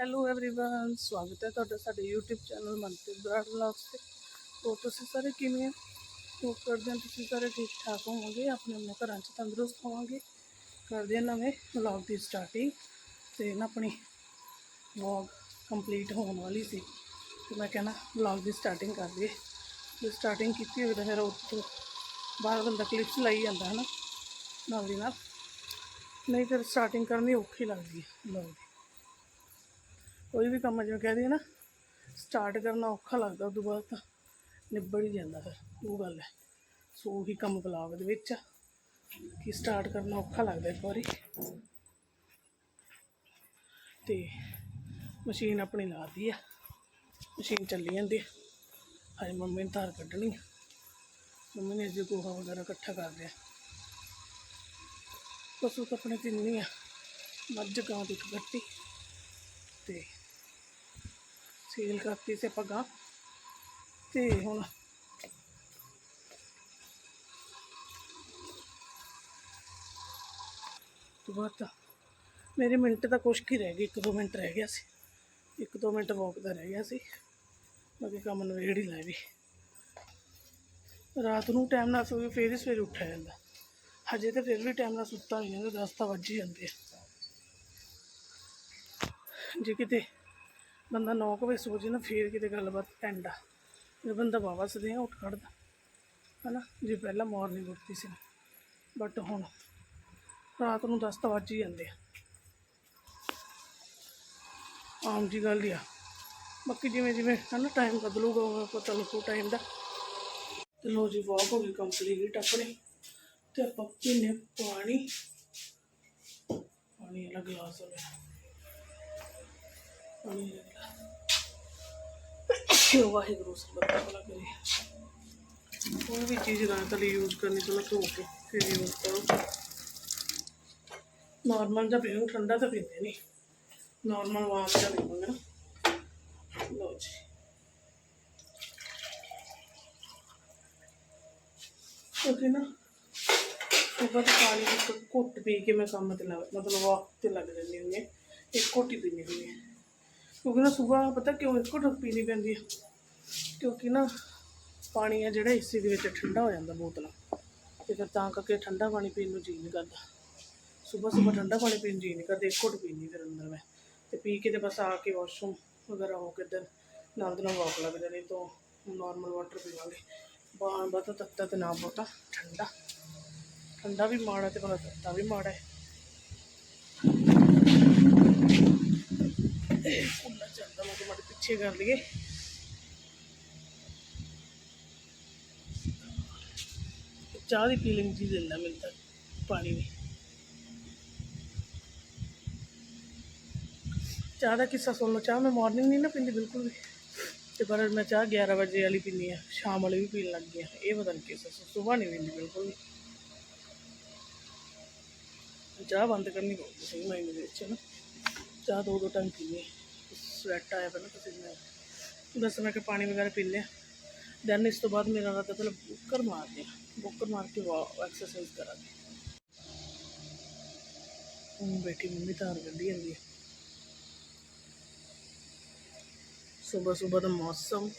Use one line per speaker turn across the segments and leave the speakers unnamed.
Hello everyone ਸਵਾਗਤ ਹੈ ਤੁਹਾਡਾ ਸਾਡੇ YouTube channel Manpreet Brar vlogs ਤੇ ਤੋ ਤੁਸੀਂ ਸਾਰੇ ਕਿਵੇਂ ਹੋ ਤੋ ਕਰਦੇ ਹਾਂ ਤੁਸੀਂ ਸਾਰੇ ਠੀਕ ਠਾਕ ਹੋਵੋਗੇ ਆਪਣੇ ਆਪਣੇ ਘਰਾਂ 'ਚ ਤੰਦਰੁਸਤ ਹੋਵਾਂਗੇ ਕਰਦੇ ਹਾਂ ਨਵੇਂ ਵਲੌਗ ਦੀ ਸਟਾਰਟਿੰਗ ਤੇ ਨਾ ਆਪਣੀ ਵਲੌਗ ਕੰਪਲੀਟ ਹੋਣ ਵਾਲੀ ਸੀ ਤੇ ਮੈਂ ਕਹਿੰਦਾ ਵਲੌਗ ਦੀ ਸਟਾਰਟਿੰਗ ਕਰ ਲਈਏ ਜੇ ਸਟਾਰਟਿੰਗ ਕੀਤੀ ਹੋਵੇ ਤਾਂ ਫਿਰ ਉਹ ਤੋਂ ਬਾਹਰ ਬੰਦਾ ਕਲਿੱਪਸ ਲਾਈ ਜਾਂਦਾ ਹੈ ਨਾ ਨਾਲ ਦੀ ਨਾਲ ਨਹੀਂ ਫਿਰ ਸਟਾਰਟਿੰਗ ਕਰਨੀ ਔਖੀ ਲੱਗਦੀ ਹੈ ਵਲੌਗ ਦੀ ਕੋਈ ਵੀ ਕੰਮ ਜਿਵੇਂ ਕਹਦੇ ਨਾ ਸਟਾਰਟ ਕਰਨਾ ਔਖਾ ਲੱਗਦਾ, ਉਦੋਂ ਬਾਅਦ ਤਾਂ ਨਿਬੜ ਹੀ ਜਾਂਦਾ ਫਿਰ, ਉਹ ਗੱਲ ਹੈ। ਸੋ ਉਹੀ ਕੰਮ ਬਲਾਗ ਦੇ ਵਿੱਚ ਕਿ ਸਟਾਰਟ ਕਰਨਾ ਔਖਾ ਲੱਗਦਾ ਇੱਕ ਵਾਰੀ। ਤੇ ਮਸ਼ੀਨ ਆਪਣੀ ਲਾਤੀ ਆ, ਮਸ਼ੀਨ ਚੱਲੀ ਜਾਂਦੀ ਆ। ਅੱਜ ਮੰਮੀ ਨੇ ਧਾਰ ਕੱਢਣੀ ਮੰਮੀ ਨੇ ਜੇ ਗੋਹਾ ਵਗੈਰਾ ਇਕੱਠਾ ਕਰ ਲਿਆ। ਪਸ਼ੂ ਤਾਂ ਆਪਣੇ ਤਿੰਨ ਹੀ ਆ, ਮੱਝ, ਗਾਂ ਦੀ ਇੱਕ ਗੱਟੀ ਤੇ ਸੀਲ ਕਰਤੀ ਸੀ ਪੱਗਾਂ ਤੇ ਹੁਣ ਤੋਂ ਬਾਅਦ ਤਾਂ ਮੇਰੇ ਮਿੰਟ ਤਾਂ ਕੁਛ ਕੀ ਰਹਿ ਗਏ, ਇੱਕ ਦੋ ਮਿੰਟ ਰਹਿ ਗਿਆ ਸੀ। ਇੱਕ ਦੋ ਮਿੰਟ ਵਾਕ ਦਾ ਰਹਿ ਗਿਆ ਸੀ। ਬਾਕੀ ਕੰਮ ਨਵੇੜ ਹੀ ਲੈ ਵੀ। ਰਾਤ ਨੂੰ ਟਾਈਮ ਨਾਲ ਸੋਵੇ ਫੇਰ ਹੀ ਸਵੇਰੇ ਉੱਠਿਆ ਜਾਂਦਾ। ਹਜੇ ਤਾਂ ਫਿਰ ਵੀ ਟਾਈਮ ਨਾਲ ਸੁੱਤਾ ਨਹੀਂ ਜਾਂਦਾ, ਦਸ ਤਾਂ ਵੱਜ ਹੀ ਜਾਂਦੇ ਆ। ਜੇ ਕਿਤੇ ਬੰਦਾ 9 ਵਜੇ ਸੋ ਜੇ ਨਾ ਫੇਰ ਕਿਤੇ ਗੱਲਬਾਤ ਐਂਡ ਆ। ਜੇ ਬੰਦਾ ਬਾਬਾ ਸਦੇ ਉੱਠ ਖੜਦਾ। ਹਨਾ? ਜੇ ਪਹਿਲਾਂ ਮਾਰਨਿੰਗ ਉੱਠਦੀ ਸੀ। ਬਟ ਹੁਣ ਰਾਤ ਨੂੰ 10 ਤਾਂ ਵੱਜ ਹੀ ਜਾਂਦੇ ਆ। ਆਮ ਜੀ ਗੱਲ ਹੀ ਆ। ਬਾਕੀ ਜਿਵੇਂ ਜਿਵੇਂ ਹਨਾ ਟਾਈਮ ਬਦਲੂਗਾ ਉਵੇਂ ਪਤਾ ਲੱਗੂ ਟਾਈਮ ਦਾ। ਤੇ ਲੋ ਜੀ ਵਾਕ ਹੋ ਗਈ ਕੰਪਲੀਟ ਆਪਣੀ ਤੇ ਆਪਾਂ ਪੀਨੇ ਪਾਣੀ। ਪਾਣੀ ਵਾਲਾ ਗਲਾਸ ਹੋ ਗਿਆ ਵਾਹਿਗੁਰੂ ਸਰਬੱਤ ਭਲਾ ਕਰੇ। ਕੋਈ ਵੀ ਚੀਜ਼ ਨਾ ਤਾਂ ਯੂਜ਼ ਕਰਨੀ, ਪਹਿਲਾਂ ਧੋ ਕੇ ਫਿਰ ਯੂਜ਼ ਕਰੋ। ਨਾਰਮਲ ਜਿਹਾ ਪੀਓ ਠੰਡਾ ਤਾਂ ਪੀਂਦੇ ਨਹੀਂ ਨਾਰਮਲ ਵਾਮ ਜਿਹਾ ਨਹੀਂ ਮੰਗਣਾ ਜੀ। ਕਿਉਂਕਿ ਨਾ ਸੁਬਹ ਪਾਣੀ ਇੱਕ ਘੁੱਟ ਪੀ ਕੇ ਮੈਂ ਕੰਮ ਤੇ ਲੱਗ, ਮਤਲਬ ਵਾਕ ਤੇ ਲੱਗ ਜਾਂਦੀ ਹੁੰਦੀ ਹਾਂ। ਇੱਕ ਘੁੱਟ ਹੀ ਪੀਣੀ ਹੁੰਦੀ ਹੈ। ਕਿਉਂਕਿ ਨਾ ਸੁਬਾਹ ਪਤਾ ਕਿਉਂ ਇੱਕ ਘੁੱਟ ਪੀਣੀ ਪੈਂਦੀ ਹੈ ਕਿਉਂਕਿ ਨਾ ਪਾਣੀ ਆ ਜਿਹੜਾ ਏਸੀ ਦੇ ਵਿੱਚ ਠੰਡਾ ਹੋ ਜਾਂਦਾ ਬੋਤਲਾਂ। ਤੇ ਫਿਰ ਤਾਂ ਕਰਕੇ ਠੰਡਾ ਪਾਣੀ ਪੀਣ ਨੂੰ ਜੀ ਨਹੀਂ ਕਰਦਾ। ਸਵੇਰ ਸਵੇਰ ਠੰਡਾ ਪਾਣੀ ਪੀਣ ਨੂੰ ਜੀ ਨਹੀਂ ਕਰਦਾ, ਇੱਕ ਘੁੱਟ ਪੀਣੀ ਫਿਰ ਅੰਦਰ ਮੈਂ। ਤੇ ਪੀ ਕੇ ਤੇ ਬਸ ਆ ਕੇ ਵਾਸ਼ਰੂਮ ਵਗੈਰਾ ਹੋ ਕੇ ਦਿਨ ਨਾਲ ਦੀ ਨਾਲ ਵਾਕ ਲੱਗ ਜਾਣੀ ਤੋਂ ਨਾਰਮਲ ਵਾਟਰ ਪੀਵਾਂਗੇ ਬਾਹਰ ਬਹੁਤਾ ਤੱਤਾ ਤੇ ਨਾ ਬਹੁਤਾ, ਠੰਡਾ। ਠੰਡਾ ਵੀ ਮਾੜਾ ਤੇ ਬੜਾ ਤੱਤਾ ਵੀ ਮਾੜਾ ਹੈ। ਇਹ ਕੁੱਲਾ ਚੱਲਦਾ ਮੈਂ ਤੁਹਾਡੇ ਪਿੱਛੇ ਕਰ ਲਈਏ। ਚਾਹ ਦੀ ਪੀਲਿੰਗ ਜੀ ਦਿੰਦਾ ਮੈਨੂੰ ਤਾਂ, ਪਾਣੀ ਵੀ ਚਾਹ ਦਾ ਕਿੱਸਾ ਸੁਣ ਲਓ, ਚਾਹ ਮੈਂ ਮਾਰਨਿੰਗ ਨਹੀਂ ਨਾ ਪੀਂਦੀ ਬਿਲਕੁਲ ਵੀ। ਤੇ ਪਰ ਮੈਂ ਚਾਹ 11 ਵਜੇ ਵਾਲੀ ਪੀਨੀ ਆ ਸ਼ਾਮ ਵਾਲੀ ਵੀ ਪੀਣ ਲੱਗ ਗਈ ਆ ਇਹ ਪਤਾ ਨਹੀਂ ਕਿੱਸਾ ਸਵੇਰ ਨਹੀਂ ਪੀਂਦੀ ਬਿਲਕੁਲ ਵੀ। ਚਾਹ ਬੰਦ ਕਰਨੀ ਪਊਗੀ ਸਹੀ ਮਾਇਨੇ ਦੇ ਵਿੱਚ ਨਾ। ਚਾਹ ਦੋ ਦੋ ਟਾਈਮ ਪੀਣੀ ਸਵੈਟ ਆਇਆ ਪਹਿਲਾਂ ਪਸੀਨਾ ਬਸ ਮੈਂ ਕਿ ਪਾਣੀ ਵਗੈਰਾ ਪੀ ਲਿਆ। ਦੈਨ ਇਸ ਤੋਂ ਬਾਅਦ ਮੇਰਾ ਰਾਤ ਪਹਿਲਾਂ ਬੁੱਕਰ ਮਾਰਦੇ ਆ ਬੁੱਕਰ ਮਾਰ ਕੇ ਐਕਸਰਸਾਈਜ਼ ਕਰਾਂਗੇ। ਹੁਣ ਬੈਠੀ ਮੰਮੀ ਧਾਰ ਕੱਢੀ ਜਾਂਦੀ ਹੈ। ਸੁਬਹ ਸੁਬਹ ਦਾ ਮੌਸਮ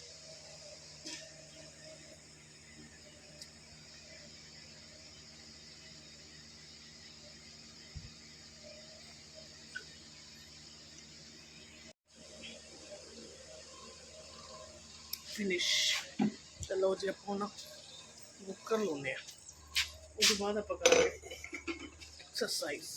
ਫਿਨਿਸ਼ ਲਓ ਜੀ, ਆਪਾਂ ਨਾ ਬੁੱਕਰ ਕਰ ਲਾਉਂਦੇ ਆ ਉਸ ਤੋਂ ਬਾਅਦ ਆਪਾਂ ਕਰਾਂਗੇ ਐਕਸਰਸਾਈਜ਼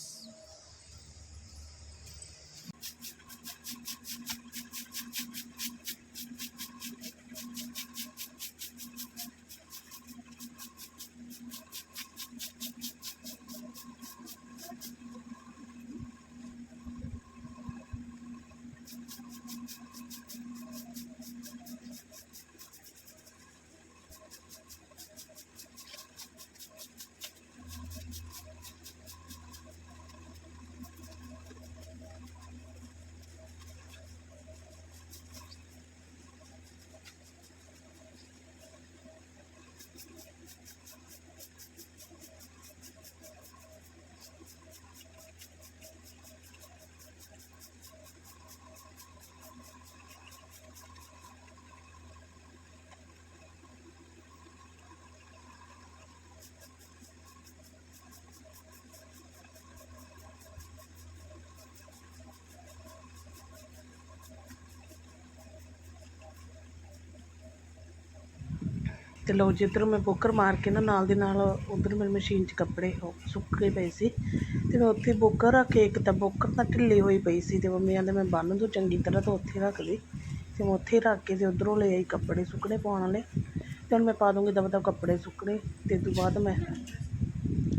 ਅਤੇ ਲਓ ਜੀ, ਇੱਧਰ ਮੈਂ ਬੋਕਰ ਮਾਰ ਕੇ ਨਾ ਨਾਲ ਦੀ ਨਾਲ ਉਧਰ ਮੇਰੇ ਮਸ਼ੀਨ 'ਚ ਕੱਪੜੇ ਉਹ ਸੁੱਕੇ ਪਏ ਸੀ ਅਤੇ ਮੈਂ ਉੱਥੇ ਬੋਕਰ ਰੱਖ ਕੇ ਇੱਕ ਤਾਂ ਬੋਕਰ ਤਾਂ ਢਿੱਲੀ ਹੋਈ ਪਈ ਸੀ ਅਤੇ ਮੰਮੀ ਕਹਿੰਦੇ ਮੈਂ ਬੰਨ ਦੂੰ ਚੰਗੀ ਤਰ੍ਹਾਂ ਤਾਂ ਉੱਥੇ ਰੱਖ ਲਈ ਅਤੇ ਮੈਂ ਉੱਥੇ ਰੱਖ ਕੇ ਅਤੇ ਉਧਰੋਂ ਲੈ ਆਈ ਕੱਪੜੇ ਸੁੱਕਣੇ ਪਾਉਣ ਵਾਲੇ ਅਤੇ ਹੁਣ ਮੈਂ ਪਾ ਦੂੰਗੀ ਦਬ ਦਬ ਕੱਪੜੇ ਸੁੱਕਣੇ ਅਤੇ ਤੋਂ ਬਾਅਦ ਮੈਂ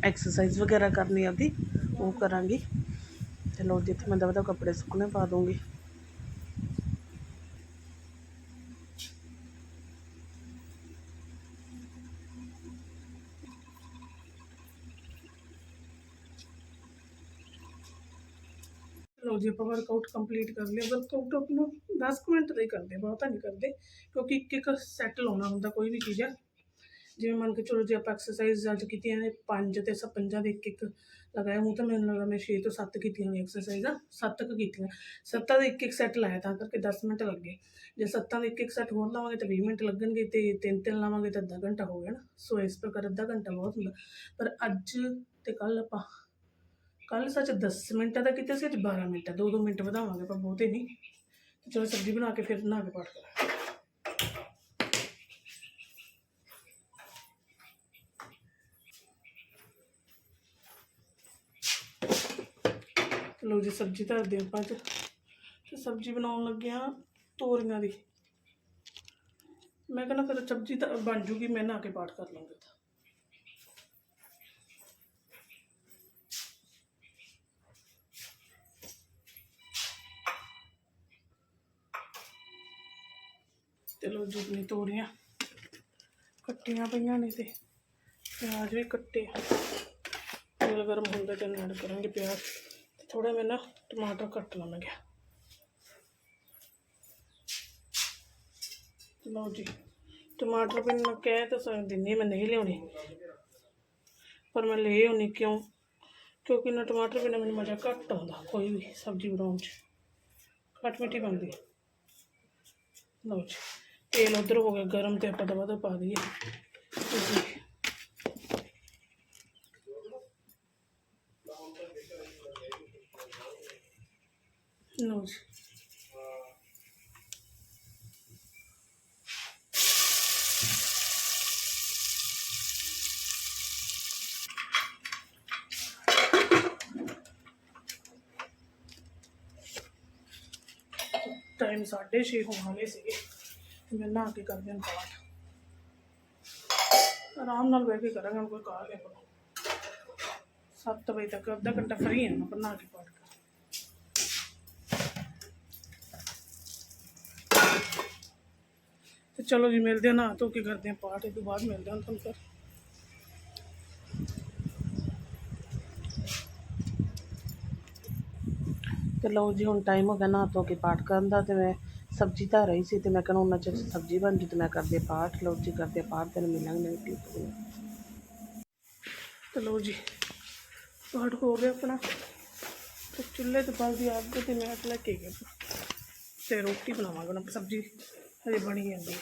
ਐਕਸਰਸਾਈਜ਼ ਵਗੈਰਾ ਕਰਨੀ ਆਦੀ ਉਹ ਕਰਾਂਗੀ ਤੇ ਲਓ ਜਿੱਥੇ ਮੈਂ ਦਬ ਦਬ ਕੱਪੜੇ ਸੁੱਕਣੇ ਪਾ ਦੂੰਗੀ। ਲਓ ਜੀ, ਆਪਾਂ ਵਰਕਆਊਟ ਕੰਪਲੀਟ ਕਰ ਲਿਆ। ਵਰਕਆਊਟ ਨੂੰ 10 ਕੁ ਮਿੰਟ ਦਾ ਹੀ ਕਰਦੇ, ਬਹੁਤਾ ਨਹੀਂ ਕਰਦੇ, ਕਿਉਂਕਿ ਇੱਕ ਇੱਕ ਸੈੱਟ ਲਾਉਣਾ ਹੁੰਦਾ ਕੋਈ ਵੀ ਚੀਜ਼ ਆ। ਜਿਵੇਂ ਮੰਨ ਕੇ ਚਲੋ ਜੇ ਆਪਾਂ ਐਕਸਰਸਾਈਜ਼ ਅੱਜ ਕੀਤੀਆਂ ਨੇ ਪੰਜ ਤੇ ਸੱਤ ਦੇ ਇੱਕ ਇੱਕ ਲਗਾਇਆ ਮੂੰਹ ਤਾਂ ਮੈਨੂੰ ਲੱਗਦਾ ਮੈਂ 6 ਤੋਂ 7 ਕੀਤੀਆਂ ਨੇ ਐਕਸਰਸਾਈਜ਼ਾਂ ਸੱਤ ਕੁ ਕੀਤੀਆਂ। ਸੱਤਾਂ ਦਾ ਇੱਕ ਇੱਕ ਸੈੱਟ ਲਾਇਆ, ਤਾਂ ਕਰਕੇ 10 ਮਿੰਟ ਲੱਗੇ ਜੇ ਸੱਤਾਂ ਦਾ ਇੱਕ ਇੱਕ ਸੈੱਟ ਹੋਰ ਲਾਵਾਂਗੇ ਤਾਂ 20 ਮਿੰਟ ਲੱਗਣਗੇ ਤੇ ਤਿੰਨ ਤਿੰਨ ਲਾਵਾਂਗੇ ਤਾਂ ਅੱਧਾ ਘੰਟਾ ਹੋ ਗਿਆ ਨਾ। ਸੋ ਇਸ ਪ੍ਰਕਾਰ ਅੱਧਾ ਘੰਟਾ ਬਹੁਤ ਹੁੰਦਾ। ਪਰ ਅੱਜ ਤੇ ਕੱਲ ਆਪਾਂ ਕੱਲ ਸੱਚ 10 ਮਿੰਟਾਂ ਦਾ ਕੀਤਾ ਸੀ, ਅੱਜ 12 ਮਿੰਟ, ਦੋ ਦੋ ਮਿੰਟ ਵਧਾਵਾਂਗੇ ਆਪਾਂ ਬਹੁਤੇ ਨਹੀਂ। ਤੇ ਚਲੋ ਸਬਜ਼ੀ ਬਣਾ ਕੇ ਫਿਰ ਨਹਾ ਕੇ ਪਾਠ ਕਰਾਂਗੇ। ਲਓ ਜੀ, ਸਬਜ਼ੀ ਧਰਦੇ ਆਪਾਂ ਅੱਜ। ਤੇ ਸਬਜ਼ੀ ਬਣਾਉਣ ਲੱਗੇ ਆ ਤੋਰੀਆਂ ਦੀ। ਮੈਂ ਕਹਿੰਦਾ ਫਿਰ ਸਬਜ਼ੀ ਤਾਂ ਬਣ ਜੂਗੀ, ਮੈਂ ਨਹਾ ਕੇ ਪਾਠ ਕਰ ਲਵਾਂਗਾ ਤਾਂ ਤੇ ਲਓ ਜੀ ਆਪਣੀ ਤੋਰੀਆਂ ਕੱਟੀਆਂ ਪਈਆਂ ਨੇ ਤੇ ਪਿਆਜ਼ ਵੀ ਕੱਟੇ ਆ। ਤੇਲ ਗਰਮ ਹੁੰਦਾ ਤੇ ਐਡ ਕਰਾਂਗੇ ਪਿਆਜ਼ ਤੇ ਥੋੜਾ ਮੈਂ ਨਾ ਟਮਾਟਰ ਕੱਟ ਲਵਾਂਗੇ ਲਓ ਜੀ ਟਮਾਟਰ ਵੀ ਮੈਂ ਕਹਿ ਤਾਂ ਸਕਦੀ ਨਹੀਂ ਮੈਂ ਨਹੀਂ ਲਿਆਉਣੇ ਪਰ ਮੈਂ ਲੈ ਆਉਣੀ ਕਿਉਂ ਕਿਉਂਕਿ ਨਾ ਟਮਾਟਰ ਬਿਨਾਂ ਮੈਨੂੰ ਮਜ਼ਾ ਘੱਟ ਆਉਂਦਾ ਕੋਈ ਵੀ ਸਬਜ਼ੀ ਬਣਾਉਣ 'ਚ ਘੱਟ ਮਿੱਠੀ ਬਣਦੀ ਹੈ ਲਓ ਜੀ ਤੇਲ ਉਧਰ ਹੋ ਗਿਆ ਗਰਮ ਤੇ ਆਪਾਂ ਦਵਾ ਦਾ ਪਾ ਦਈਏ ਜੀ ਲਓ ਜੀ ਟਾਈਮ 6:30 ਹੋਣ ਵਾਲੇ ਸੀਗੇ ਤੇ ਮੈਂ ਨਹਾ ਕੇ ਕਰਦੇ ਹਾਂ ਪਾਠ ਆਰਾਮ ਨਾਲ ਬਹਿ ਕੇ ਕਰਾਂਗੇ, ਹੁਣ ਕੋਈ ਕਾਲ ਨਹੀਂ ਆਪਣਾ 7 ਵਜੇ ਤੱਕ ਅੱਧਾ ਘੰਟਾ ਫਰੀ ਹਾਂ ਮੈਂ ਨਹਾ ਕੇ ਪਾਠ ਕਰ। ਤੇ ਚਲੋ ਜੀ, ਮਿਲਦੇ ਹਾਂ ਨਹਾ ਧੋ ਕੇ ਕਰਦੇ ਹਾਂ ਪਾਠ, ਇਹ ਤੋਂ ਬਾਅਦ ਮਿਲਦੇ ਹਾਂ ਤੁਹਾਨੂੰ ਫਿਰ। ਤੇ ਲਓ ਜੀ, ਹੁਣ ਟਾਈਮ ਹੋ ਗਿਆ ਨਹਾ ਧੋ ਕੇ ਪਾਠ ਕਰਨ ਦਾ ਤੇ ਮੈਂ ਸਬਜ਼ੀ ਧਰ ਰਹੀ ਸੀ ਅਤੇ ਮੈਂ ਕਹਿਣਾ ਉਹਨਾਂ ਚਿਰ ਸਬਜ਼ੀ ਬਣ ਜੂ ਤੇ ਮੈਂ ਕਰਦੇ ਪਾਠ, ਲਓ ਜੀ ਕਰਦੇ ਪਾਠ, ਤੈਨੂੰ ਮਿਲਾਂਗੇ ਨਵੀਂ ਕਲਿੱਪ ਦੇ ਤੇ ਲਓ ਜੀ, ਪਾਠ ਹੋ ਗਿਆ ਆਪਣਾ। ਤੇ ਚੁੱਲ੍ਹੇ ਤੇ ਬਲਦੀ ਅੱਗ ਤੇ ਮੈਂ ਲੈ ਕੇ ਗਿਆ ਤੇ ਰੋਟੀ ਬਣਾਵਾਂਗੇ ਹੁਣ, ਸਬਜ਼ੀ ਹਜੇ ਬਣੀ ਜਾਂਦੀ ਹੈ।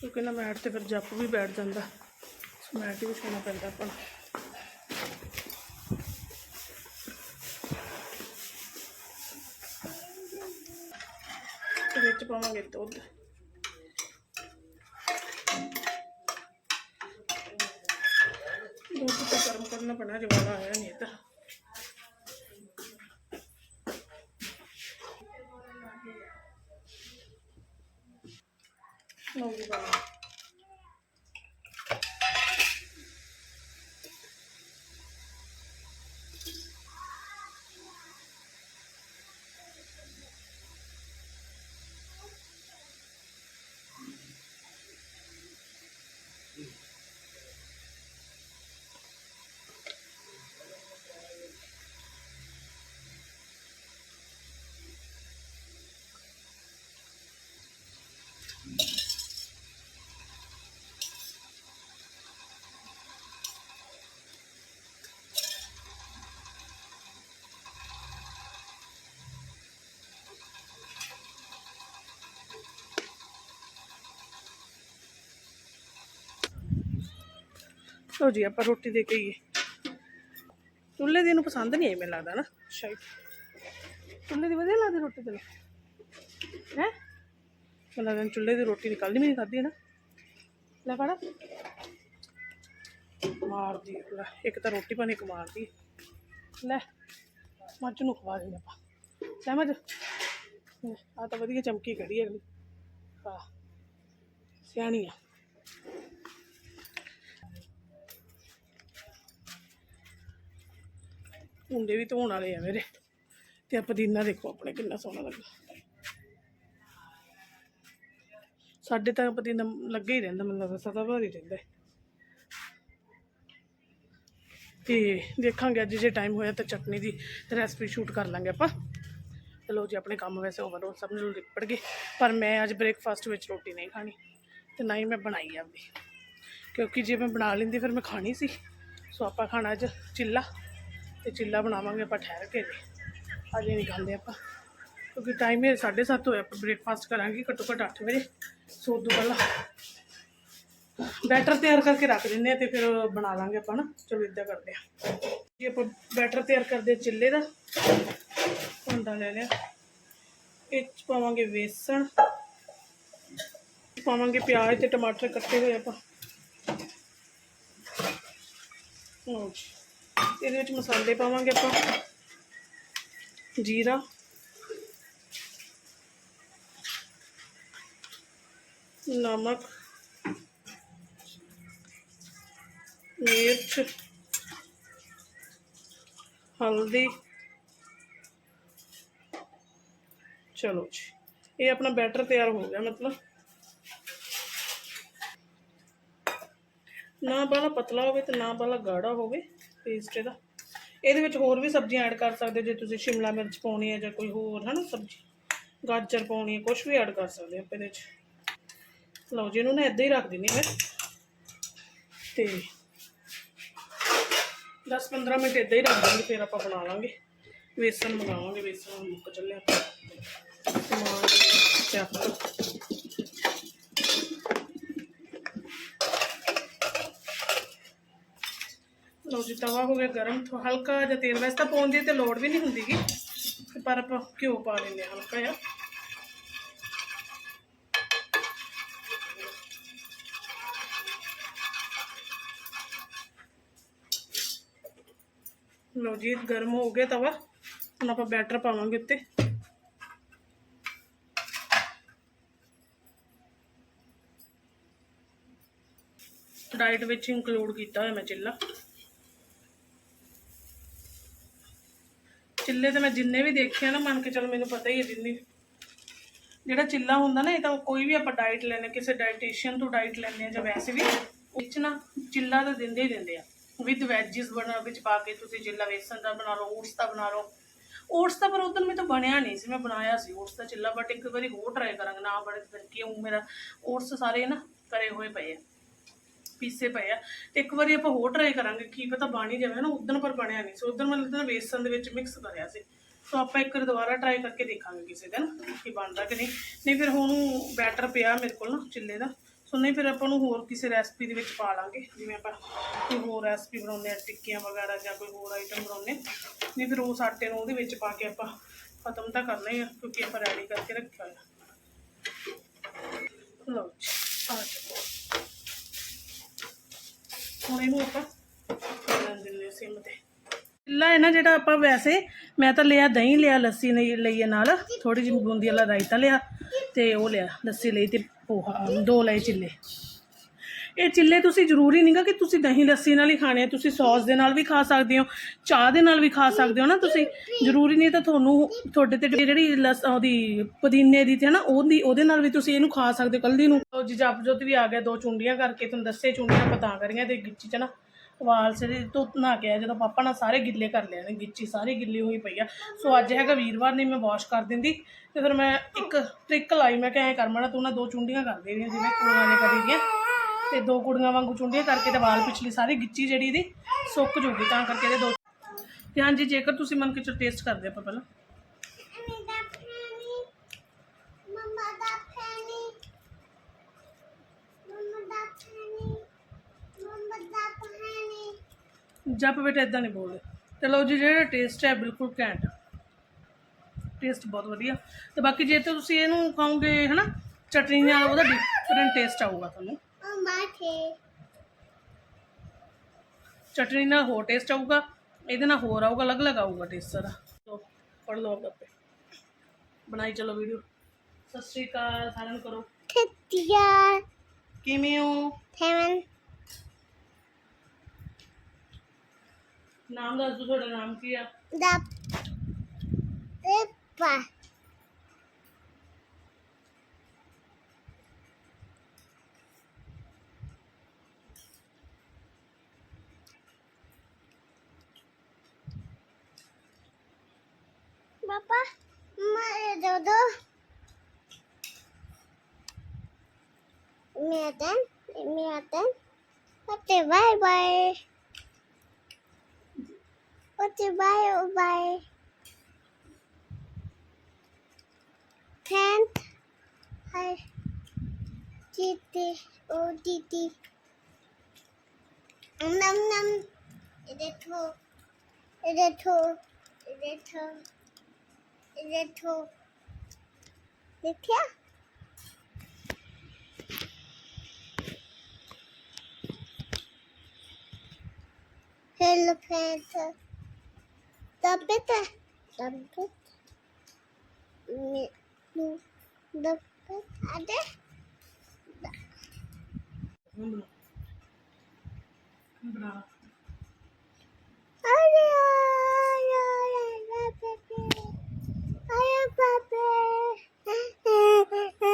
ਕਿਉਂਕਿ ਨਾ ਮੈਟ ਤੇ ਫਿਰ ਜੱਪ ਵੀ ਬੈਠ ਜਾਂਦਾ। ਮੈਟ ਵੀ ਵਿਛਾਉਣਾ ਪੈਂਦਾ ਆਪਾਂ ਵਿੱਚ ਪਾਵਾਂਗੇ ਦੁੱਧ। ਦੁੱਧ ਤਾਂ ਗਰਮ ਕਰਨਾ ਪੈਣਾ ਜਵਾਲਾ ਆਇਆ ਨਹੀਂ ਤਾਂ। ਲਓ ਜੀ ਬਣਾ ਲਓ ਜੀ, ਆਪਾਂ ਰੋਟੀ ਦੇ ਕੇ ਆਈਏ। ਚੁੱਲ੍ਹੇ ਦੀ ਨੂੰ ਪਸੰਦ ਨਹੀਂ ਆਈ, ਮੈਨੂੰ ਲੱਗਦਾ ਨਾ, ਸ਼ਾਇਦ। ਚੁੱਲ੍ਹੇ ਦੀ ਵਧੀਆ ਲੱਗਦੀ ਰੋਟੀ ਤੈਨੂੰ? ਹੈ ਮੈਨੂੰ ਲੱਗਦਾ ਚੁੱਲ੍ਹੇ ਦੀ ਰੋਟੀ ਨਿਕਲਦੀ ਵੀ ਨਹੀਂ ਖਾਧੀ ਨਾ ਲੈ ਫੜਾ। ਮਾਰਦੀ ਲੈ, ਇੱਕ ਤਾਂ ਰੋਟੀ ਪਾਣੀ ਕਮਾਰਦੀ ਲੈ, ਮੱਝ ਨੂੰ ਖਵਾ ਦਿੰਦੇ ਆਪਾਂ। ਲੈ ਮੱਝ। ਆ ਤਾਂ ਵਧੀਆ ਚਮਕੀ ਖੜੀ ਅਗਲੀ। ਹਾਂ ਸਿਆਣੀ ਆ। ਹੁੰਦੇ ਵੀ ਧੋਣ ਵਾਲੇ ਆ ਮੇਰੇ। ਤੇ ਆ ਪੁਦੀਨਾ ਦੇਖੋ ਆਪਣੇ ਕਿੰਨਾ ਸੋਹਣਾ ਲੱਗਾ ਸਾਡੇ ਤਾਂ ਪੁਦੀਨਾ ਲੱਗਾ ਹੀ ਰਹਿੰਦਾ, ਮੈਨੂੰ ਲੱਗਦਾ ਸਦਾ ਭਰ ਹੀ ਰਹਿੰਦਾ ਹੈ। ਤੇ ਦੇਖਾਂਗੇ ਅੱਜ ਜੇ ਟਾਈਮ ਹੋਇਆ ਤਾਂ ਚਟਨੀ ਦੀ ਰੈਸਪੀ ਸ਼ੂਟ ਕਰ ਲਾਂਗੇ ਆਪਾਂ। ਚਲੋ ਜੀ, ਆਪਣੇ ਕੰਮ ਵੈਸੇ ਓਵਰਆਲ ਸਭ ਨੂੰ ਨਿਪਟ ਗਏ। ਪਰ ਮੈਂ ਅੱਜ ਬ੍ਰੇਕਫਾਸਟ ਵਿੱਚ ਰੋਟੀ ਨਹੀਂ ਖਾਣੀ, ਤੇ ਨਾ ਹੀ ਮੈਂ ਬਣਾਈ ਆਪਦੀ। ਕਿਉਂਕਿ ਜੇ ਮੈਂ ਬਣਾ ਲੈਂਦੀ, ਫਿਰ ਮੈਂ ਖਾਣੀ ਸੀ। ਸੋ ਆਪਾਂ ਖਾਣਾ ਅੱਜ ਚਿੱਲਾ, ਤੇ ਚਿੱਲਾ ਬਣਾਵਾਂਗੇ ਆਪਾਂ ਠਹਿਰ ਕੇ ਜੀ ਅਜੇ ਨਹੀਂ ਖਾਂਦੇ ਆਪਾਂ। ਕਿਉਂਕਿ ਟਾਈਮ ਇਹ 7:30 ਹੋਇਆ, ਆਪਾਂ ਬ੍ਰੇਕਫਾਸਟ ਕਰਾਂਗੇ ਘੱਟੋ ਘੱਟ 8 ਵਜੇ। ਸੋ ਉਦੋਂ ਪਹਿਲਾਂ ਬੈਟਰ ਤਿਆਰ ਕਰਕੇ ਰੱਖ ਦਿੰਦੇ ਆ ਤੇ ਫਿਰ ਬਣਾ ਲਾਂਗੇ ਆਪਾਂ ਨਾ। ਚਲੋ ਇਦਾਂ ਕਰਦੇ ਆ ਜੀ, ਆਪਾਂ ਬੈਟਰ ਤਿਆਰ ਕਰਦੇ ਚਿੱਲੇ ਦਾ। ਭਾਂਡਾ ਲੈ ਲਿਆ। ਇਹ 'ਚ ਪਾਵਾਂਗੇ ਵੇਸਣ। ਪਾਵਾਂਗੇ ਪਿਆਜ਼ ਤੇ ਟਮਾਟਰ ਕੱਟੇ ਹੋਏ ਆਪਾਂ। ਇਹਦੇ ਵਿੱਚ ਮਸਾਲੇ ਪਾਵਾਂਗੇ ਆਪਾਂ। ਜੀਰਾ। ਨਮਕ, ਮਿਰਚ, ਹਲਦੀ। ਚਲੋ ਜੀ, ਇਹ ਆਪਣਾ ਬੈਟਰ ਤਿਆਰ ਹੋ ਗਿਆ ਮਤਲਬ। ਨਾ ਬਾਲਾ ਪਤਲਾ ਹੋਵੇ ਤੇ ਨਾ ਬਾਲਾ ਗਾੜਾ ਹੋਵੇ ਪੇਸਟ ਇਹਦਾ। ਇਹਦੇ ਵਿੱਚ ਹੋਰ ਵੀ ਸਬਜ਼ੀਆਂ ਐਡ ਕਰ ਸਕਦੇ ਜੇ ਤੁਸੀਂ ਸ਼ਿਮਲਾ ਮਿਰਚ ਪਾਉਣੀ ਹੈ ਜਾਂ ਕੋਈ ਹੋਰ, ਹਨਾ ਸਬਜ਼ੀ। ਗਾਜਰ ਪਾਉਣੀ ਹੈ ਕੁਝ ਵੀ ਐਡ ਕਰ ਸਕਦੇ ਆਪਾਂ ਇਹਦੇ ਵਿੱਚ। ਲਓ ਜੀ, ਇਹਨੂੰ ਨਾ ਇਦਾਂ ਹੀ ਰੱਖ ਦਿੰਦੀ ਮੈਂ। ਤੇ 10-15 ਮਿੰਟ ਇਦਾਂ ਹੀ ਰੱਖ ਦਾਂਗੇ ਫਿਰ ਆਪਾਂ ਬਣਾ ਲਾਂਗੇ। ਵੇਸਣ ਮੰਗਾਵਾਂਗੇ ਵੇਸਣ ਹੁਣ ਮੁੱਕ ਚੱਲਿਆ। ਆਪਾਂ ਸਮਾਨ ਚੱਕ ਲਓ। ਲਓ ਜੀ, ਤਵਾ ਹੋ ਗਿਆ ਗਰਮ। ਥੋ ਹਲਕਾ ਜਿਹਾ ਤੇਲ, ਵੈਸੇ ਤਾਂ ਪਾਉਣ ਦੀ ਤੇ ਲੋੜ ਵੀ ਨਹੀਂ ਹੁੰਦੀਗੀ ਤੇ ਪਰ ਆਪਾਂ ਘਿਓ ਪਾ ਲੈਂਦੇ ਹਾਂ ਹਲਕਾ ਜਿਹਾ। ਲਓ ਜੀ, ਗਰਮ ਹੋ ਗਿਆ ਤਵਾ। ਹੁਣ ਆਪਾਂ ਬੈਟਰ ਪਾਵਾਂਗੇ ਉੱਤੇ। ਡਾਈਟ ਵਿੱਚ ਇਨਕਲੂਡ ਕੀਤਾ ਹੋਇਆ ਮੈਂ ਚਿੱਲਾ। ਚਿੱਲੇ ਤੇ ਮੈਂ ਜਿੰਨੇ ਵੀ ਦੇਖੇ ਆ ਨਾ, ਮੰਨ ਕੇ ਚਲੋ ਮੈਨੂੰ ਪਤਾ ਹੀ ਹੈ ਜਿੰਨੀ। ਜਿਹੜਾ ਚਿੱਲਾ ਹੁੰਦਾ ਨਾ, ਇਹ ਤਾਂ ਕੋਈ ਵੀ ਆਪਾਂ ਡਾਈਟ ਲੈਣੇ ਕਿਸੇ ਡਾਈਟੀਸ਼ੀਅਨ ਤੋਂ ਡਾਈਟ ਲੈਣੇ ਆ ਜਾਂ ਵੈਸੇ ਵੀ, ਵਿੱਚ ਨਾ ਚਿੱਲਾ ਤਾਂ ਦਿੰਦੇ ਹੀ ਦਿੰਦੇ ਆ। ਵਿਦ ਵੈਜਿਸ ਬਣਾ, ਵਿੱਚ ਪਾ ਕੇ ਤੁਸੀਂ ਚਿੱਲਾ ਵੇਸਣ ਦਾ ਬਣਾ ਲਓ, ਓਟਸ ਦਾ ਬਣਾ ਲਓ। ਓਟਸ ਦਾ ਪਰ ਉਦੋਂ ਮੈਂ ਤਾਂ ਬਣਿਆ ਨਹੀਂ ਸੀ, ਮੈਂ ਬਣਾਇਆ ਸੀ ਓਟਸ ਦਾ ਚਿੱਲਾ ਬਟ ਇੱਕ ਵਾਰੀ ਹੋਰ ਟਰਾਈ ਕਰਾਂਗੇ, ਨਾ ਬੜੇ ਫਿਰ ਕਿਉਂ ਮੇਰਾ। ਓਟਸ ਸਾਰੇ ਨਾ ਕਰੇ ਹੋਏ ਪਏ ਆ, ਪੀਸੇ ਪਏ ਆ। ਤੇ ਇੱਕ ਵਾਰੀ ਆਪਾਂ ਹੋਰ ਟਰਾਈ ਕਰਾਂਗੇ, ਕੀ ਪਤਾ ਬਣ ਹੀ ਜਾਵੇ ਨਾ ਉਦੋਂ ਪਰ ਬਣਿਆ ਨਹੀਂ ਸੀ। ਉਦੋਂ ਮੈਂ ਤਾਂ ਵੇਸਣ ਦੇ ਵਿੱਚ ਮਿਕਸ ਕਰਿਆ ਸੀ। ਸੋ ਆਪਾਂ ਇੱਕ ਵਾਰ ਦੁਬਾਰਾ ਟਰਾਈ ਕਰਕੇ ਦੇਖਾਂਗੇ ਕਿਸੇ ਦਿਨ, ਕਿ ਬਣਦਾ ਕਿ ਨਹੀਂ। ਨਹੀਂ ਫਿਰ ਹੁਣ ਬੈਟਰ ਪਿਆ ਮੇਰੇ ਕੋਲ ਨਾ ਚਿੱਲੇ ਦਾ। ਸੋ ਨਹੀਂ, ਫਿਰ ਆਪਾਂ ਨੂੰ ਹੋਰ ਕਿਸੇ ਰੈਸਪੀ ਦੇ ਵਿੱਚ ਪਾ ਲਾਂਗੇ। ਜਿਵੇਂ ਆਪਾਂ ਕੋਈ ਹੋਰ ਰੈਸਪੀ ਬਣਾਉਂਦੇ ਆ ਟਿੱਕੀਆਂ ਵਗੈਰਾ ਜਾਂ ਕੋਈ ਹੋਰ ਆਈਟਮ ਬਣਾਉਂਦੇ ਹਾਂ। ਨਹੀਂ, ਫਿਰ ਉਸ ਆਟੇ ਨੂੰ ਉਹਦੇ ਵਿੱਚ ਪਾ ਕੇ ਆਪਾਂ ਖਤਮ ਤਾਂ ਕਰਨਾ ਹੀ ਆ, ਕਿਉਂਕਿ ਆਪਾਂ ਰੈਡੀ ਕਰਕੇ ਰੱਖਿਆ ਹੋਇਆ। ਲਓ ਜੀ, ਆ ਚੱਕੋ ਹੁਣ ਇਹਨੂੰ ਆਪਾਂ ਕਰਨ ਦਿੰਦੇ ਸਿਮ ਤੇ। ਚਿੱਲਾ ਹੈ ਨਾ ਜਿਹੜਾ ਆਪਾਂ ਵੈਸੇ, ਮੈਂ ਤਾਂ ਲਿਆ ਦਹੀਂ ਲਿਆ, ਲੱਸੀ ਲਈ ਲਈ ਨਾਲ। ਥੋੜੀ ਜਿਹੀ ਬੂੰਦੀ ਵਾਲਾ ਰਾਇਤਾ ਲਿਆ ਤੇ ਉਹ ਲਿਆ, ਲੱਸੀ ਲਈ ਤੇ ਪੋਹਾ ਦੋ ਲਏ ਚਿੱਲੇ। ਇਹ ਚਿੱਲੇ ਤੁਸੀਂ ਜ਼ਰੂਰੀ ਨਹੀਂਗਾ ਕਿ ਤੁਸੀਂ ਦਹੀਂ ਲੱਸੀ ਨਾਲ ਹੀ ਖਾਣੇ ਆ। ਤੁਸੀਂ ਸੌਸ ਦੇ ਨਾਲ ਵੀ ਖਾ ਸਕਦੇ ਹੋ, ਚਾਹ ਦੇ ਨਾਲ ਵੀ ਖਾ ਸਕਦੇ ਹੋ ਨਾ ਤੁਸੀਂ। ਜ਼ਰੂਰੀ ਨਹੀਂ ਤਾਂ ਤੁਹਾਨੂੰ ਤੁਹਾਡੇ ਤੇ ਜਿਹੜੀ ਲਸ, ਉਹਦੀ ਪੁਦੀਨੇ ਦੀ ਤੇ ਨਾ ਉਹਦੀ, ਉਹਦੇ ਨਾਲ ਵੀ ਤੁਸੀਂ ਇਹਨੂੰ ਖਾ ਸਕਦੇ ਹੋ ਕੱਲੀ ਨੂੰ। ਉਹ ਜੀ ਵੀ ਆ ਗਿਆ ਦੋ ਚੁੰਡੀਆਂ ਕਰਕੇ, ਤੁਹਾਨੂੰ ਦੱਸੇ ਚੁੰਡੀਆਂ ਪਤਾ ਕਰੀਆਂ ਤੇ ਗਿੱਚੀ ਚ ਨਾ। ਵਾਲ ਸਿਰੇ ਤੋਂ ਨਹਾ ਕੇ ਆਇਆ ਜਦੋਂ ਪਾਪਾ ਨਾਲ ਸਾਰੇ ਗਿੱਲੇ ਕਰ ਲਿਆ ਨੇ, ਗਿੱਚੀ ਸਾਰੀ ਗਿੱਲੀ ਹੋਈ ਪਈ ਆ। ਸੋ ਅੱਜ ਹੈਗਾ ਵੀਰਵਾਰ ਨਹੀਂ, ਮੈਂ ਵਾਸ਼ ਕਰ ਦਿੰਦੀ। ਤੇ ਫਿਰ ਮੈਂ ਇੱਕ ਟ੍ਰਿਕ ਲਾਈ, ਮੈਂ ਕਿਹਾ, ਐ ਕਰ ਮਣਾ ਤੂੰ ਨਾ ਦੋ ਚੁੰਡੀਆਂ ਕਰ ਦੇ ਰਹੀਆਂ, ਜਿਵੇਂ ਕੁੜੀਆਂ ਨੇ ਕਰੀ ਦੀਆਂ। ਤੇ ਦੋ ਕੁੜੀਆਂ ਵਾਂਗੂ ਚੁੰਡੀਆਂ ਕਰਕੇ ਤੇ ਵਾਲ ਪਿਛਲੀ ਸਾਰੀ ਗਿੱਚੀ ਜਿਹੜੀ ਦੀ ਸੁੱਕ ਜੂਗੀ, ਤਾਂ ਕਰਕੇ ਇਹਦੇ ਦੋ ਤੇ ਹਾਂਜੀ, ਜੇਕਰ ਤੁਸੀਂ ਮਨ ਕੇ ਚ ਟੇਸਟ ਕਰਦੇ ਆਪਾਂ ਪਹਿਲਾਂ। ਜੱਪ ਬੇਟਾ ਇਦਾਂ ਨਹੀਂ ਬੋਲਦੇ। ਤੇ ਲਓ ਜੀ ਜਿਹੜਾ ਟੇਸਟ ਹੈ ਬਿਲਕੁਲ ਘੈਂਟ। ਟੇਸਟ ਬਹੁਤ ਵਧੀਆ। ਤੇ ਬਾਕੀ ਜੇ ਤੇ ਤੁਸੀਂ ਇਹਨੂੰ ਖਾਓਗੇ ਹਨਾ ਚਟਨੀ ਨਾਲ ਉਹਦਾ ਡਿਫਰੈਂਟ ਟੇਸਟ ਆਊਗਾ ਤੁਹਾਨੂੰ। ਚਟਨੀ ਨਾਲ ਹੋਰ ਟੇਸਟ ਆਊਗਾ ਇਹਦੇ ਨਾਲ ਹੋਰ ਆਊਗਾ ਅਲੱਗ-ਅਲੱਗ ਆਊਗਾ ਟੇਸਟ ਸਾਰਾ। ਸੋ ਪੜ ਲਓ ਗੱਪੇ ਬਣਾਈ ਚਲੋ ਵੀਡੀਓ ਸਤਿ ਸ਼੍ਰੀ ਅਕਾਲ ਕਰੋ।
ਖੱਤਿਆ।
ਕਿਵੇਂ ਹੋ?
ਫੈਮਨ
ਨਾਮ ਦੱਸ ਦਿਓ ਤੁਹਾਡਾ ਨਾਮ ਕੀ ਆ?
ਦਾ ਪਾ। ਪਾਪਾ ਮੈਂ ਦੋ ਬਾਏ ਬਾਏ ওকে বাই ও বাই থ্যাংক হাই দিদি ও দিদি নাম নাম এটা ঠো এটা ঠো এটা ঠো এটা ঠো দেখিয়া Hello, Panther. dump it, dump it, dump it, dump it, dump it, dump it, dump it,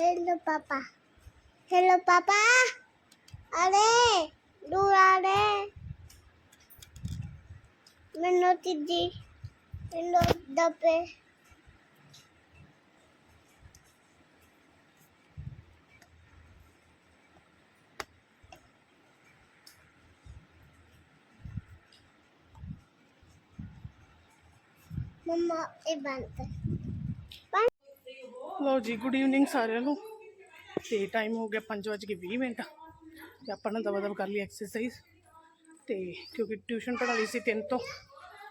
Hello papà. Hello papà. Ale, durare. Minuti di. Minuti dopo. Mamma e Walter.
ਲਓ ਜੀ ਗੁੱਡ ਈਵਨਿੰਗ ਸਾਰਿਆਂ ਨੂੰ। ਤੇ time ਹੋ ਗਿਆ 5:20 minute. ਤੇ ਆਪਾਂ ਨੇ ਦਵਾ ਦਵ ਕਰ ਲਈ ਐਕਸਰਸਾਈਜ਼ ਤੇ ਕਿਉਂਕਿ ਟਿਊਸ਼ਨ ਪੜ੍ਹਾ ਲਈ ਸੀ 3 ਤੋਂ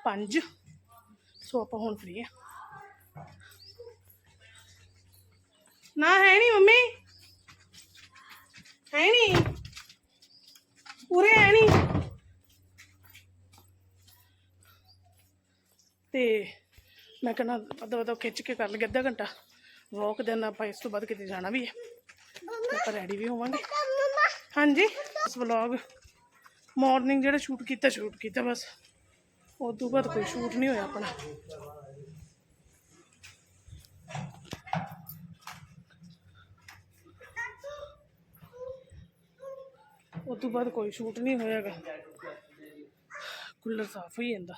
5 ਸੋ ਆਪਾਂ ਹੁਣ ਫ੍ਰੀ ਆ। ਨਾ, ਹੈ ਨਹੀਂ ਮੰਮੀ? ਹੈ ਨਹੀਂ ਪੂਰੇ ਹੈ ਨਹੀਂ ਤੇ ਮੈਂ ਕਹਿੰਦਾ ਅੱਧਾ ਅੱਧਾ ਖਿੱਚ ਕੇ ਕਰ ਲਈਏ, ਅੱਧਾ ਘੰਟਾ। ਵੋਕ ਦੇ ਆਪਾਂ ਇਸ ਤੋਂ ਬਾਅਦ ਕਿਤੇ ਜਾਣਾ ਵੀ ਹੈ। ਆਪਾਂ ਰੈਡੀ ਵੀ ਹੋਵਾਂਗੇ। ਹਾਂਜੀ। ਇਸ ਵਲੌਗ ਮਾਰਨਿੰਗ ਜਿਹੜਾ ਸ਼ੂਟ ਕੀਤਾ ਸ਼ੂਟ ਕੀਤਾ ਬਸ। ਉਹ ਤੋਂ ਬਾਅਦ ਕੋਈ ਸ਼ੂਟ ਨਹੀਂ ਹੋਇਆ ਆਪਣਾ। ਉਹ ਤੋਂ ਬਾਅਦ ਕੋਈ ਸ਼ੂਟ ਨਹੀਂ ਹੋਇਆਗਾ। ਕੂਲਰ ਸਾਫ਼ ਹੋਈ ਜਾਂਦਾ।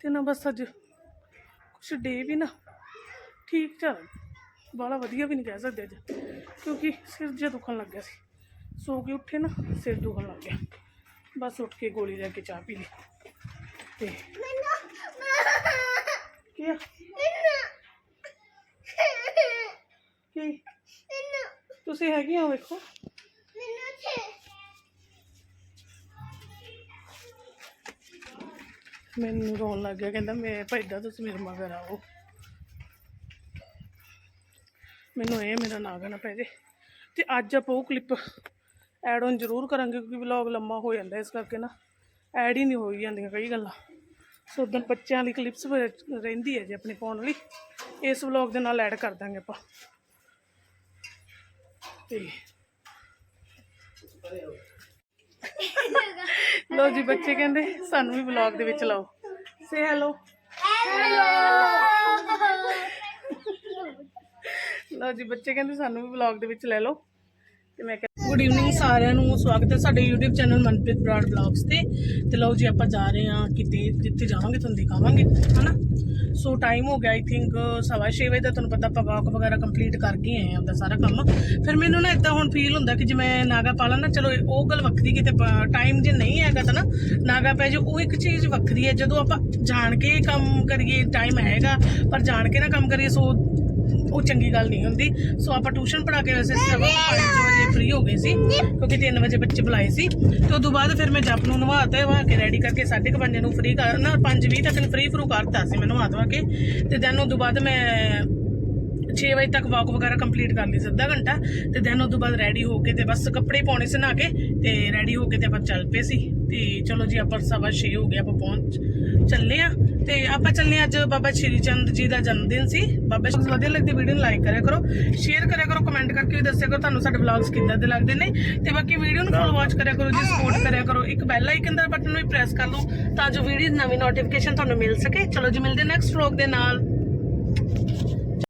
ਤੇ ਨਾ ਬਸ ਅੱਜ ਕੁਛ ਡੇ ਵੀ ਨਾ ਠੀਕ ਚੱਲ ਬਾਲਾ ਵਧੀਆ ਵੀ ਨਹੀਂ ਕਹਿ ਸਕਦੇ ਅੱਜ ਕਿਉਂਕਿ ਸਿਰ ਜਿਹਾ ਦੁਖਣ ਲੱਗ ਗਿਆ ਸੀ ਸੋ ਕੇ ਉੱਠੇ ਨਾ ਸਿਰ ਦੁਖਣ ਲੱਗ ਗਿਆ ਬਸ ਉੱਠ ਕੇ ਗੋਲੀ ਲੈ ਕੇ ਚਾਹ ਪੀ ਲਈ ਤੇ
मैंने
ਕੀ ਆ? ਕੀ ਤੁਸੀਂ ਹੈਗੇ ਹੋ ਵੇਖੋ ਮੈਨੂੰ ਰੋਣ ਲੱਗ ਗਿਆ ਕਹਿੰਦਾ ਮੈਂ ਭੈਦਾ ਤੁਸੀਂ ਮੇਰੇ ਮਗਰ ਆਓ ਮੈਨੂੰ ਇਹ ਮੇਰਾ ਨਾ ਗਣਾ ਪੈ ਜੇ। ਤੇ ਅੱਜ ਆਪਾਂ ਉਹ ਕਲਿੱਪ ਐਡ ਔਨ ਜ਼ਰੂਰ ਕਰਾਂਗੇ ਕਿਉਂਕਿ ਵਲੌਗ ਲੰਮਾ ਹੋ ਜਾਂਦਾ ਇਸ ਕਰਕੇ ਨਾ। ਐਡ ਹੀ ਨਹੀਂ ਹੋਈ ਜਾਂਦੀਆਂ ਕਈ ਗੱਲਾਂ। ਸੋ ਉਦੋਂ ਬੱਚਿਆਂ ਲਈ ਕਲਿੱਪਸ ਰਹਿੰਦੀ ਹੈ ਜੀ ਆਪਣੇ ਪਾਉਣ ਲਈ। ਇਸ ਵਲੌਗ ਦੇ ਨਾਲ ਐਡ ਕਰ ਦਾਂਗੇ ਆਪਾਂ। ਤੇ ਲੋ ਜੀ ਬੱਚੇ ਕਹਿੰਦੇ, ਸਾਨੂੰ ਵੀ ਵਲੌਗ ਦੇ ਵਿੱਚ ਲਾਓ। ਸੇ ਹੈਲੋ ਲਓ ਜੀ, ਬੱਚੇ ਕਹਿੰਦੇ ਸਾਨੂੰ ਵੀ ਵਲੌਗ ਦੇ ਵਿੱਚ ਲੈ ਲਓ। ਤੇ ਮੈਂ ਕਿਹਾ ਗੁੱਡ ਈਵਨਿੰਗ ਸਾਰਿਆਂ ਨੂੰ, ਸਵਾਗਤ ਹੈ ਸਾਡੇ YouTube channel Manpreet Brar vlogs ਤੇ। ਤੇ ਲਓ ਜੀ, ਆਪਾਂ ਜਾ ਰਹੇ ਹਾਂ ਕਿਤੇ, ਜਿੱਥੇ ਜਾਵਾਂਗੇ, ਤੁਹਾਨੂੰ ਦਿਖਾਵਾਂਗੇ, ਹਨਾ? ਸੋ ਟਾਈਮ ਹੋ ਗਿਆ ਆਈ ਥਿੰਕ ਸਵਾ ਛੇ ਵਜੇ ਦਾ, ਤੁਹਾਨੂੰ ਪਤਾ ਆਪਾਂ ਵਾਕ ਵਗੈਰਾ ਕੰਪਲੀਟ ਕਰਕੇ ਆਏ ਆਂ ਆਪਦਾ ਸਾਰਾ ਕੰਮ। ਫਿਰ ਮੈਨੂੰ ਨਾ ਇਦਾਂ ਹੁਣ ਫੀਲ ਹੁੰਦਾ ਕਿ ਜਿਵੇਂ ਨਾਗਾ ਪਾ ਲਾਂ ਨਾ, ਚਲੋ ਉਹ ਗੱਲ ਵੱਖਰੀ ਕਿਤੇ ਟਾਈਮ ਜੇ ਨਹੀਂ ਹੈਗਾ ਤਾਂ ਨਾ, ਨਾਗਾ ਪੈ ਜੇ ਉਹ ਇੱਕ ਚੀਜ਼ ਵੱਖਰੀ ਹੈ। ਜਦੋਂ ਆਪਾਂ ਜਾਣ ਕੇ ਕੰਮ ਕਰੀਏ ਟਾਈਮ ਹੈਗਾ, ਪਰ ਜਾਣ ਕੇ ਨਾ ਕੰਮ ਕਰੀਏ ਸੋ ਉਹ ਚੰਗੀ ਗੱਲ ਨਹੀਂ ਹੁੰਦੀ। ਸੋ ਆਪਾਂ ਟਿਊਸ਼ਨ ਪੜਾ ਕੇ ਵੈਸੇ ਸਵਾ 5 ਵਜੇ ਫ੍ਰੀ ਹੋ ਗਏ ਸੀ, ਕਿਉਂਕਿ 3 ਵਜੇ ਬੱਚੇ ਬੁਲਾਏ ਸੀ। ਤੇ ਉਦੋਂ ਬਾਅਦ ਫਿਰ ਮੈਂ ਜਪ ਨੂੰ ਨਵਾਤਾ ਵਾ ਕੇ ਰੈਡੀ ਕਰਕੇ 5:30 ਨੂੰ ਫ੍ਰੀ ਕਰਨਾ 5:20 ਤੱਕ ਨੂੰ ਫ੍ਰੀ ਫਰੂ ਕਰਤਾ ਸੀ ਮੈਂ ਨਵਾ ਦਵਾ ਕੇ। ਤੇ ਦੈਨ ਉਦੋਂ ਬਾਅਦ ਮੈਂ 6 ਵਜੇ ਤੱਕ ਵਾਕ ਵਗੈਰਾ ਕੰਪਲੀਟ ਕਰ ਲਈ ਅੱਧਾ ਘੰਟਾ। ਤੇ ਦੈਨ ਉਦੋਂ ਬਾਅਦ ਰੈਡੀ ਹੋ ਕੇ ਤੇ ਬਸ ਕੱਪੜੇ ਪਾਉਣੇ ਸੀ ਨਾ ਕੇ ਤੇ ਰੈਡੀ ਹੋ ਕੇ ਤੇ ਆਪਾਂ ਚੱਲ ਪਏ ਸੀ। ਤੇ ਚਲੋ ਜੀ, ਆਪਾਂ ਸਵਾ 6 ਹੋ ਗਏ, ਆਪਾਂ ਪਹੁੰਚ ਚੱਲੇ ਆ। ਤੇ ਆਪਾਂ ਚੱਲੇ ਹਾਂ ਅੱਜ ਬਾਬਾ ਸ਼੍ਰੀ ਚੰਦ ਜੀ ਦਾ ਜਨਮ ਦਿਨ ਸੀ। ਬਾਬਾ ਜੀ ਵਧੀਆ ਲੱਗਦੀ ਵੀਡੀਓ ਨੂੰ ਲਾਈਕ ਕਰਿਆ ਕਰੋ ਸ਼ੇਅਰ ਕਰਿਆ ਕਰੋ ਕਮੈਂਟ ਕਰਕੇ ਵੀ ਦੱਸਿਆ ਕਰੋ, ਤੁਹਾਨੂੰ ਸਾਡੇ ਵਲੌਗਸ ਕਿੱਦਾਂ ਦੇ ਲੱਗਦੇ ਨੇ। ਤੇ ਬਾਕੀ ਵੀਡੀਓ ਨੂੰ ਫੁੱਲ ਵਾਚ ਕਰਿਆ ਕਰੋ, ਜੀ ਸਪੋਰਟ ਕਰਿਆ ਕਰੋ, ਇੱਕ ਬੈਲ ਆਈਕਨ ਦਾ ਬਟਨ ਵੀ ਪ੍ਰੈਸ ਕਰ ਲਓ, ਤਾਂ ਜੋ ਵੀਡੀਓ ਨਵੀਂ ਨੋਟੀਫਿਕੇਸ਼ਨ ਤੁਹਾਨੂੰ ਮਿਲ ਸਕੇ। ਚਲੋ ਜੀ, ਮਿਲਦੇ ਨੈਕਸਟ ਵਲੌਗ ਦੇ ਨਾਲ।